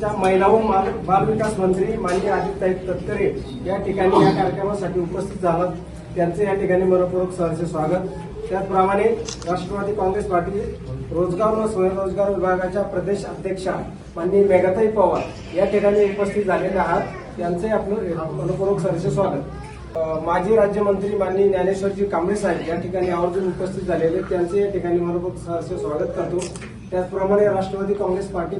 साहेब महिला व बाल बालविकास मंत्री माननीय आदित्य तटकरे या ठिकाणी या कार्यक्रमासाठी उपस्थित झाला. त्यांचे या ठिकाणी मनपूर्वक सहर्ष स्वागत. त्याचप्रमाणे राष्ट्रवादी काँग्रेस पार्टी रोजगार व स्वयंरोजगार विभागाच्या प्रदेश अध्यक्षा माननीय मेघाताई पवार या ठिकाणी उपस्थित झालेले आहात. त्यांचे आपलं मनपूर्वक सहर्ष स्वागत. माजी राज्यमंत्री माननीय ज्ञानेश्वरजी कांबळे साहेब या ठिकाणी आवर्जून उपस्थित झालेले त्यांचे या ठिकाणी मनपूर्वक सहर्ष स्वागत करतो. त्याचप्रमाणे राष्ट्रवादी काँग्रेस पार्टी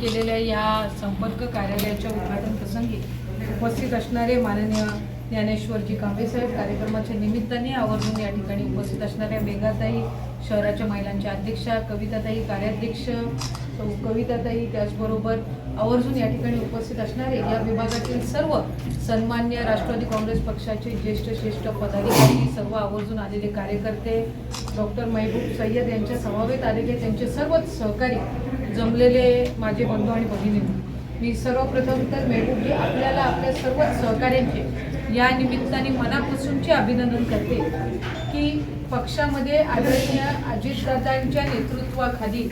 केलेल्या या संपर्क कार्यालयाच्या उद्घाटन प्रसंगी उपस्थित असणारे माननीय ज्ञानेश्वरजी कांबेसाहेब कार्यक्रमाच्या निमित्ताने आवर्जून या ठिकाणी उपस्थित असणाऱ्या मेघाताई शहराच्या महिलांच्या अध्यक्षा कविताताई कार्याध्यक्ष कविताताई त्याचबरोबर आवर्जून या ठिकाणी उपस्थित असणारे या विभागातील सर्व सन्मान्य राष्ट्रवादी काँग्रेस पक्षाचे ज्येष्ठ श्रेष्ठ पदाधिकारी सर्व आवर्जून आलेले कार्यकर्ते डॉक्टर महबूब सय्यद यांच्या समवेत आलेले त्यांचे सर्वच सहकारी जमलेले माझे बंधू आणि भगिनी. मी सर्वप्रथम तर मेहबूबजी आपल्याला आपल्या सर्वच सहकार्यांचे या निमित्ताने मनापासूनचे अभिनंदन करते की पक्षामध्ये आदरणीय अजितदादांच्या नेतृत्वाखाली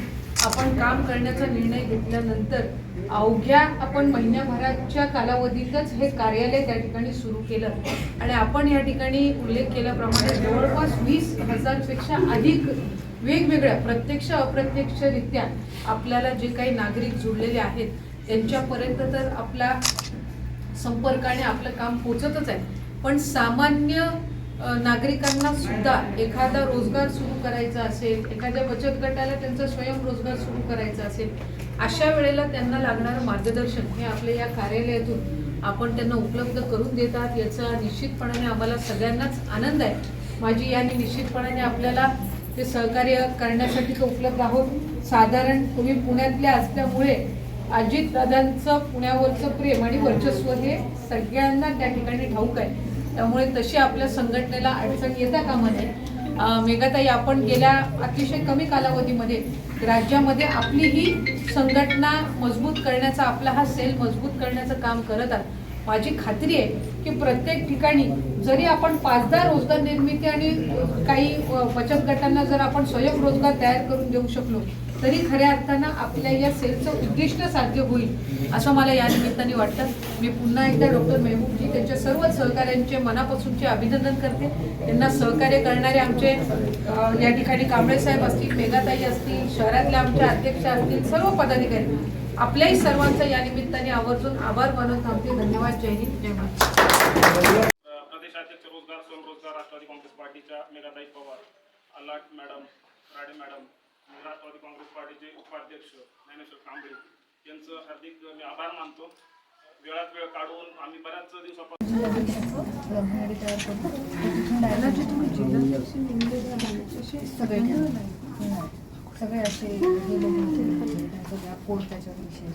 आपण काम करण्याचा निर्णय घेतल्यानंतर अवघ्या आपण महिन्याभराच्या कालावधीतच हे कार्यालय त्या ठिकाणी सुरू केलं. आणि आपण या ठिकाणी उल्लेख केल्याप्रमाणे जवळपास वीस हजारपेक्षा अधिक वेगवेगळ्या प्रत्यक्ष अप्रत्यक्षरित्या आपल्याला जे काही नागरिक जुळलेले आहेत त्यांच्यापर्यंत तर आपला संपर्काने आपलं काम पोचतच आहे. पण सामान्य नागरिकांना सुद्धा एखादा रोजगार सुरू करायचा असेल एखाद्या बचत गटाला त्यांचा स्वयंरोजगार सुरू करायचा असेल अशा वेळेला त्यांना लागणारं मार्गदर्शन हे आपल्या या कार्यालयातून आपण त्यांना उपलब्ध करून देतात याचा निश्चितपणाने आम्हाला सगळ्यांनाच आनंद आहे. माझी याने निश्चितपणाने आपल्याला ते सहकार्य करण्यासाठी तो उपलब्ध आहोत. साधारण तुम्ही पुण्यातल्या असल्यामुळे अजित दादांचं पुण्यावरचं प्रेम आणि वर्चस्व हे सगळ्यांना त्या ठिकाणी ठाऊक आहे. त्यामुळे तशी आपल्या संघटनेला अडचण येता कामा नये मेघाताई आपण गेल्या अतिशय कमी कालावधीमध्ये राज्यामध्ये आपली ही संघटना मजबूत करण्याचा आपला हा सेल मजबूत करण्याचं काम करत आहात. माझी खात्री आहे की प्रत्येक ठिकाणी जरी आपण पाच दहा रोजगार निर्मिती आणि काही बचत गटांना जर आपण स्वयंरोजगार तयार करून देऊ शकलो तरी खऱ्या अर्थानं आपल्या या सेलचं उद्दिष्ट साध्य होईल असं मला या निमित्ताने वाटतं. मी पुन्हा एकदा डॉक्टर मेहबूबजी त्यांच्या सर्व सहकाऱ्यांचे मनापासूनचे अभिनंदन करते. त्यांना सहकार्य करणारे आमचे या ठिकाणी कांबळे साहेब असतील मेघाताई असतील शहरातल्या आमच्या अध्यक्ष असतील सर्व पदाधिकारी आपल्याही सर्वांचा या निमित्ताने आवर्जून आभार मानत थांबते धन्यवाद. जय हिंद. जय महाराष्ट्र प्रदेशाध्यक्ष रोजगार स्वयंरोजगार राष्ट्रवादी काँग्रेस पार्टीच्या मेघाताई Pawar अल्लाट madam Rade madam Rashtrawadi congress पार्टीचे उपाध्यक्ष ज्ञानेश्वर कांबळे यांचं हार्दिक मी आभार मानतो. वेळात वेळ काढून आम्ही बऱ्याच दिवसापासून सगळे असे हे बघून कोर्टाच्या विषय